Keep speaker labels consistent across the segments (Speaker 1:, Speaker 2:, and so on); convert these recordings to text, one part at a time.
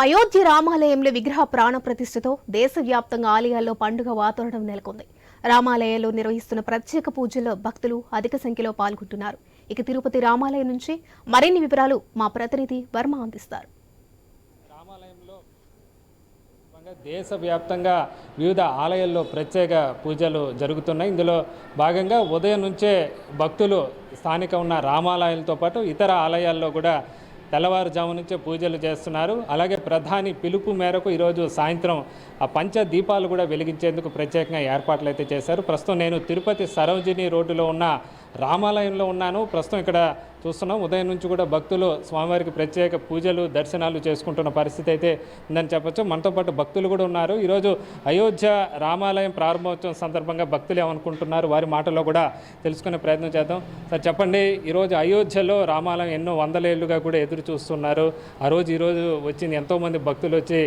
Speaker 1: అయోధ్య రామాలయంలో విగ్రహ ప్రాణ ప్రతిష్ఠతో దేశవ్యాప్తంగా ఆలయాల్లో పండుగ వాతావరణం నెలకొంది. రామాలయంలో నిర్వహిస్తున్న ప్రత్యేక పూజల్లో భక్తులు అధిక సంఖ్యలో పాల్గొంటున్నారు. ఇక తిరుపతి రామాలయం నుంచి మరిన్ని వివరాలు మా ప్రతినిధి వర్మ అందిస్తారు.
Speaker 2: రామాలయంలో దేశవ్యాప్తంగా వివిధ ఆలయాల్లో ప్రత్యేక పూజలు జరుగుతున్నాయి. ఇందులో భాగంగా ఉదయం నుంచే భక్తులు స్థానిక ఉన్న రామాలయాలతో పాటు ఇతర ఆలయాల్లో కూడా తెల్లవారుజాము నుంచే పూజలు చేస్తున్నారు. అలాగే ప్రధాని పిలుపు మేరకు ఈరోజు సాయంత్రం ఆ పంచ దీపాలు కూడా వెలిగించేందుకు ప్రత్యేకంగా ఏర్పాట్లు అయితే చేశారు. ప్రస్తుతం నేను తిరుపతి సరోజిని రోడ్డులో ఉన్న రామాలయంలో ఉన్నాను. ప్రస్తుతం ఇక్కడ చూస్తున్నాం. ఉదయం నుంచి కూడా భక్తులు స్వామివారికి ప్రత్యేక పూజలు దర్శనాలు చేసుకుంటున్న పరిస్థితి అయితే ఉందని చెప్పొచ్చు. మనతో పాటు భక్తులు కూడా ఉన్నారు. ఈరోజు అయోధ్య రామాలయం ప్రారంభోత్సవం సందర్భంగా భక్తులు ఏమనుకుంటున్నారు? వారి మాటలో కూడా తెలుసుకునే ప్రయత్నం చేద్దాం. సార్ చెప్పండి. ఈరోజు అయోధ్యలో రామాలయం ఎన్నో వందల ఏళ్ళుగా కూడా ఎదురు చూస్తున్నారు. ఆ రోజు ఈరోజు వచ్చింది ఎంతోమంది భక్తులు వచ్చి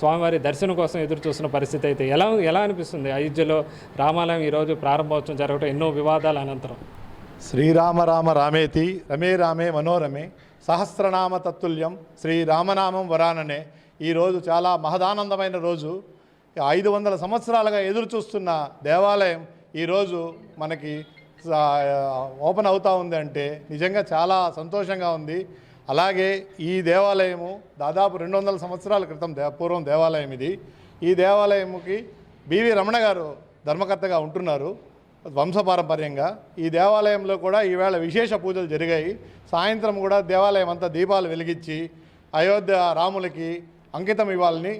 Speaker 2: స్వామివారి దర్శనం కోసం ఎదురు చూస్తున్న పరిస్థితి అయితే ఎలా ఎలా అనిపిస్తుంది? అయోధ్యలో రామాలయం ఈరోజు ప్రారంభోత్సవం జరగడం ఎన్నో వివాదాల అనంతరం.
Speaker 3: శ్రీరామ రామ రామేతి రమే రామే మనోరమే సహస్రనామ తత్తుల్యం శ్రీరామనామం వరాననే. ఈరోజు చాలా మహదానందమైన రోజు. ఐదు వందల సంవత్సరాలుగా ఎదురు చూస్తున్న దేవాలయం ఈరోజు మనకి ఓపెన్ అవుతూ ఉంది అంటే నిజంగా చాలా సంతోషంగా ఉంది. అలాగే ఈ దేవాలయము దాదాపు రెండు వందల సంవత్సరాల క్రితం దే పూర్వం దేవాలయం ఇది. ఈ దేవాలయముకి బివి రమణ గారు ధర్మకర్తగా ఉంటున్నారు. వంశపారంపర్యంగా. ఈ దేవాలయంలో కూడా ఈవేళ విశేష పూజలు జరిగాయి. సాయంత్రం కూడా దేవాలయం అంతా దీపాలు వెలిగించి అయోధ్య రాములకి అంకితం ఇవ్వాలని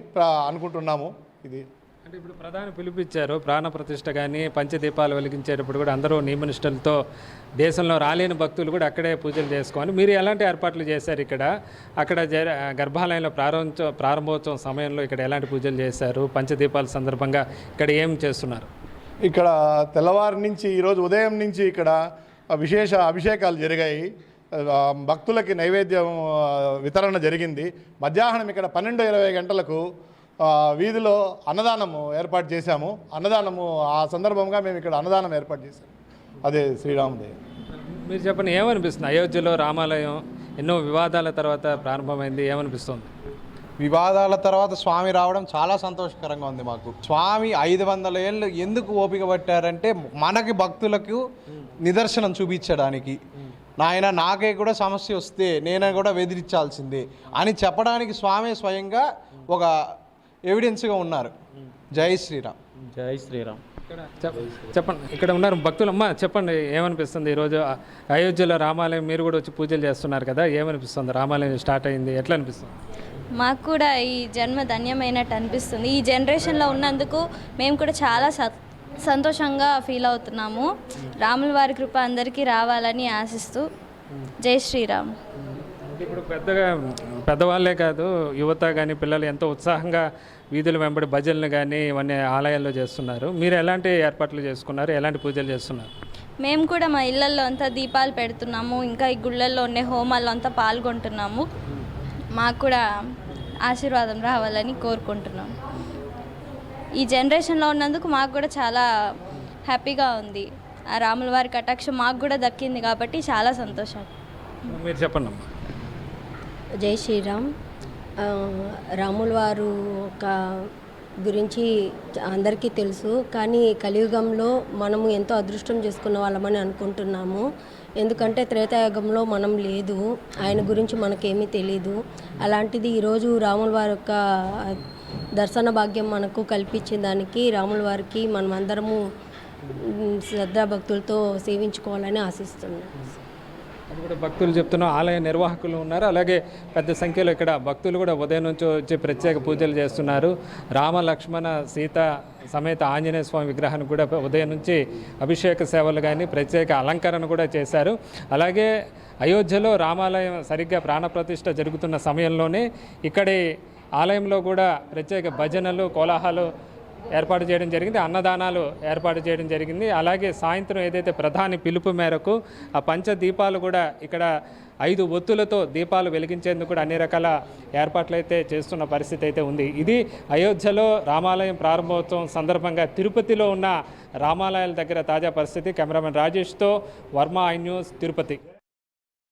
Speaker 3: అనుకుంటున్నాము. ఇది
Speaker 2: అంటే ఇప్పుడు ప్రధాని పిలిపించారు ప్రాణ ప్రతిష్ఠ కానీ పంచదీపాలు వెలిగించేటప్పుడు కూడా అందరూ నియమనిష్టలతో దేశంలో రాలేని భక్తులు కూడా అక్కడే పూజలు చేసుకోవాలి. మీరు ఎలాంటి ఏర్పాట్లు చేశారు ఇక్కడ? అక్కడ గర్భాలయంలో ప్రారంభ ప్రారంభోత్సవం సమయంలో ఇక్కడ ఎలాంటి పూజలు చేశారు? పంచదీపాల సందర్భంగా ఇక్కడ ఏం చేస్తున్నారు?
Speaker 3: ఇక్కడ తెల్లవారి నుంచి ఈరోజు ఉదయం నుంచి ఇక్కడ విశేష అభిషేకాలు జరిగాయి. భక్తులకి నైవేద్యం వితరణ జరిగింది. మధ్యాహ్నం ఇక్కడ పన్నెండు ఇరవై గంటలకు వీధిలో అన్నదానము ఏర్పాటు చేశాము. అన్నదానము ఆ సందర్భంగా మేము ఇక్కడ అన్నదానం ఏర్పాటు చేశాము అదే శ్రీరామదేవి.
Speaker 2: మీరు చెప్పండి ఏమనిపిస్తుంది? అయోధ్యలో రామాలయం ఎన్నో వివాదాల తర్వాత ప్రారంభమైంది ఏమనిపిస్తుంది?
Speaker 4: వివాదాల తర్వాత స్వామి రావడం చాలా సంతోషకరంగా ఉంది మాకు. స్వామి ఐదు వందల ఏళ్ళు ఎందుకు ఓపిక పట్టారంటే మనకి భక్తులకు నిదర్శనం చూపించడానికి. నాయన నాకే కూడా సమస్య వస్తే నేను కూడా వెదిరించాల్సిందే అని చెప్పడానికి స్వామి స్వయంగా ఒక ఎవిడెన్స్గా ఉన్నారు. జై శ్రీరామ్.
Speaker 5: జై శ్రీరామ్.
Speaker 2: చెప్పండి. ఇక్కడ ఉన్నారు భక్తులు అమ్మ చెప్పండి ఏమనిపిస్తుంది ఈరోజు? అయోధ్యలో రామాలయం మీరు కూడా వచ్చి పూజలు చేస్తున్నారు కదా ఏమనిపిస్తుంది? రామాలయం స్టార్ట్ అయింది ఎట్లా అనిపిస్తుంది?
Speaker 6: మాకు కూడా ఈ జన్మ ధన్యమైనట్టు అనిపిస్తుంది. ఈ జనరేషన్లో ఉన్నందుకు మేము కూడా చాలా సంతోషంగా ఫీల్ అవుతున్నాము. రాముల వారి కృప అందరికీ రావాలని ఆశిస్తూ జై శ్రీరామ్.
Speaker 2: ఇప్పుడు పెద్దగా పెద్దవాళ్ళే కాదు యువత కానీ పిల్లలు ఎంతో ఉత్సాహంగా వీధుల వెంబడి భజనలు కానీ ఇవన్నీ ఆలయాల్లో చేస్తున్నారు. మీరు ఎలాంటి ఏర్పాట్లు చేసుకున్నారు? ఎలాంటి పూజలు చేస్తున్నారు?
Speaker 6: మేము కూడా మా ఇళ్ళల్లో అంతా దీపాలు పెడుతున్నాము. ఇంకా ఈ గుళ్ళల్లో ఉండే హోమాల్లో అంతా పాల్గొంటున్నాము. మాకు కూడా ఆశీర్వాదం రావాలని కోరుకుంటున్నాం. ఈ జనరేషన్లో ఉన్నందుకు మాకు కూడా చాలా హ్యాపీగా ఉంది. ఆ రాముల వారి కటాక్షం మాకు కూడా దక్కింది కాబట్టి చాలా సంతోషం.
Speaker 2: మీరు చెప్పండి అమ్మా.
Speaker 7: జై శ్రీరామ్. ఆ, రాముల వారు ఒక గురించి అందరికీ తెలుసు కానీ కలియుగంలో మనము ఎంతో అదృష్టం చేసుకున్న వాళ్ళమని అనుకుంటున్నాము. ఎందుకంటే త్రేతాయుగంలో మనం లేదు ఆయన గురించి మనకేమీ తెలీదు. అలాంటిది ఈరోజు రాముల వారి యొక్క దర్శన భాగ్యం మనకు కల్పించిన దానికి రాముల వారికి మనం అందరము శ్రద్ధాభక్తులతో సేవించుకోవాలని ఆశిస్తున్నాం.
Speaker 2: అది కూడా భక్తులు చెప్తున్న ఆలయ నిర్వాహకులు ఉన్నారు. అలాగే పెద్ద సంఖ్యలో ఇక్కడ భక్తులు కూడా ఉదయం నుంచి వచ్చి ప్రత్యేక పూజలు చేస్తున్నారు. రామ లక్ష్మణ సీత సమేత ఆంజనేయ స్వామి విగ్రహాన్ని కూడా ఉదయం నుంచి అభిషేక సేవలు కానీ ప్రత్యేక అలంకరణ కూడా చేశారు. అలాగే అయోధ్యలో రామాలయం సరిగ్గా ప్రాణప్రతిష్ఠ జరుగుతున్న సమయంలోనే ఇక్కడి ఆలయంలో కూడా ప్రత్యేక భజనలు కోలాహాలు ఏర్పాటు చేయడం జరిగింది అన్నదానాలు ఏర్పాటు చేయడం జరిగింది. అలాగే సాయంత్రం ఏదైతే ప్రధాని పిలుపు మేరకు ఆ పంచ దీపాలు కూడా ఇక్కడ ఐదు ఒత్తులతో దీపాలు వెలిగించేందుకు కూడా అన్ని రకాల ఏర్పాట్లు అయితే చేస్తున్న పరిస్థితి అయితే ఉంది. ఇది అయోధ్యలో రామాలయం ప్రారంభోత్సవం సందర్భంగా తిరుపతిలో ఉన్న రామాలయాల దగ్గర తాజా పరిస్థితి. కెమెరామెన్ రాజేష్తో వర్మ ఐ న్యూస్ తిరుపతి.